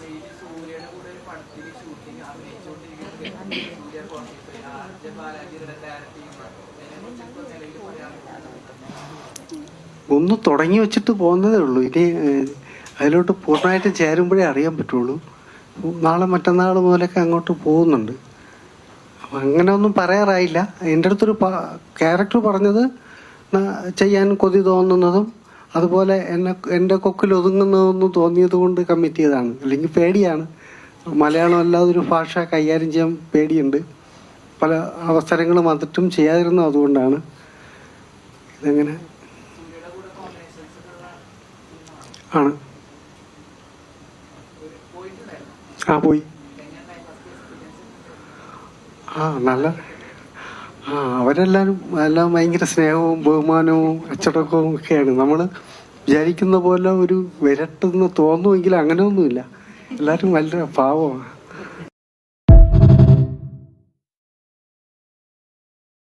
Main സൂര്യയുടെ കൂടെ ഒരു പടത്തിൽ ഷൂട്ടിങ് അഭിനയിച്ചുകൊണ്ടിരിക്കുന്നത് സൂര്യ കോൺഗ്രസ് ആർജ ബാലാജിയുടെ ഡയറക്ട് ചെയ്യുമ്പോൾ അതിനെക്കുറിച്ച് ഇപ്പോൾ നിലവിൽ പറയാൻ ഒന്ന് തുടങ്ങി വെച്ചിട്ട് പോകുന്നതേ ഉള്ളൂ. ഇനി അതിലോട്ട് പൂർണമായിട്ട് ചേരുമ്പോഴേ അറിയാൻ പറ്റുള്ളൂ. നാളെ മറ്റന്നാൾ മുതലൊക്കെ അങ്ങോട്ട് പോകുന്നുണ്ട്. അപ്പം അങ്ങനെ ഒന്നും പറയാറായില്ല. എന്റെ അടുത്തൊരു ക്യാരക്ടർ പറഞ്ഞത് ചെയ്യാൻ കൊതി തോന്നുന്നതും അതുപോലെ എന്നെ എന്റെ കൊക്കിൽ ഒതുങ്ങുന്നതെന്ന് തോന്നിയത് കൊണ്ട് കമ്മിറ്റ് ചെയ്തതാണ്. അല്ലെങ്കിൽ പേടിയാണ്. മലയാളം അല്ലാതെ ഒരു ഭാഷ കൈകാര്യം ചെയ്യാൻ പേടിയുണ്ട്. പല അവസരങ്ങളും വന്നിട്ടും ചെയ്യാതിരുന്നു അതുകൊണ്ടാണ്. ഇതെങ്ങനെ? ആണ്. ആ പോയി. ആ നല്ല ആ അവരെല്ലാവരും എല്ലാം ഭയങ്കര സ്നേഹവും ബഹുമാനവും അച്ചടക്കവും ഒക്കെയാണ്. നമ്മൾ വിചാരിക്കുന്ന പോലെ ഒരു വിരട്ടെന്ന് തോന്നുമെങ്കിൽ അങ്ങനെയൊന്നുമില്ല. എല്ലാവരും വളരെ പാവമാണ്.